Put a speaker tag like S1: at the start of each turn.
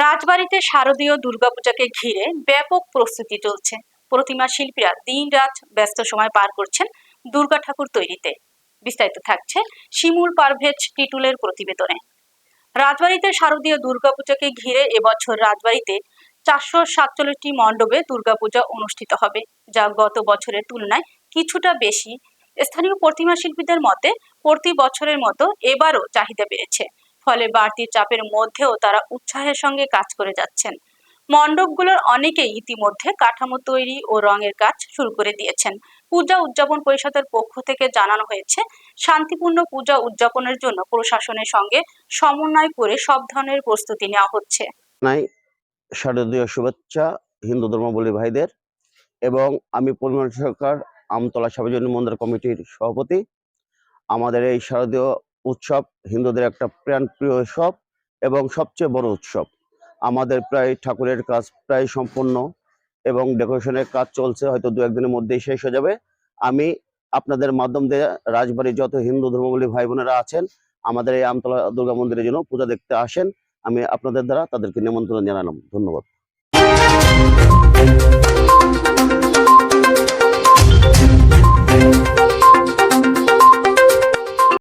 S1: রাজবাড়িতে শারদীয় দুর্গাপূজাকে ঘিরে ব্যাপক প্রস্তুতি চলছে। প্রতিমা শিল্পীরা দিনরাত ব্যস্ত সময় পার করছেন দুর্গা ঠাকুর তৈরিতে। বিস্তারিত থাকছে শিমুল পারভেজ টিটুলের প্রতিবেদনে। রাজবাড়িতে শারদীয় দুর্গাপূজাকে ঘিরে এবছর রাজবাড়িতে চারশো সাতচল্লিশটি মণ্ডপে দুর্গাপূজা অনুষ্ঠিত হবে, যা গত বছরের তুলনায় কিছুটা বেশি। স্থানীয় প্রতিমা শিল্পীদের মতে, প্রতি বছরের মতো এবারও চাহিদা বেড়েছে। ফলে বাড়তি চাপের মধ্যেও তারা উৎসাহের সঙ্গে কাজ করে যাচ্ছেন। মণ্ডপগুলোর অনেকেই ইতিমধ্যে কাঠামো তৈরি ও রঙের কাজ শুরু করে দিয়েছেন। পূজা উদযাপন পরিষদের পক্ষ থেকে জানানো হয়েছে, শান্তিপূর্ণ পূজা উদযাপনের জন্য প্রশাসনের সঙ্গে সমন্বয় করে সব ধরনের প্রস্তুতি নেওয়া হচ্ছে।
S2: শারদীয় শুভেচ্ছা হিন্দু ধর্মাবলী ভাইদের এবং আমি পরিমল সরকার আমতলা সার্বজনীন মন্দির কমিটির সভাপতি। আমাদের এই শারদীয় উৎসব, হিন্দুদের একটা প্রাণপ্রিয় উৎসব এবং সবচেয়ে বড় উৎসব। আমাদের প্রায় ঠাকুরের কাজ প্রায় সম্পূর্ণ এবং ডেকোরেশনের কাজ চলছে, হয়তো দু একদিনের মধ্যেই শেষ হয়ে যাবে। আমি আপনাদের মাধ্যম দিয়ে রাজবাড়ির যত হিন্দু ধর্মাবলী ভাই বোনেরা আছেন, আমাদের এই আমতলা দুর্গা মন্দিরের জন্য পূজা দেখতে আসেন। আমি আপনাদের দ্বারা তাদেরকে নিমন্ত্রণ জানালাম। ধন্যবাদ।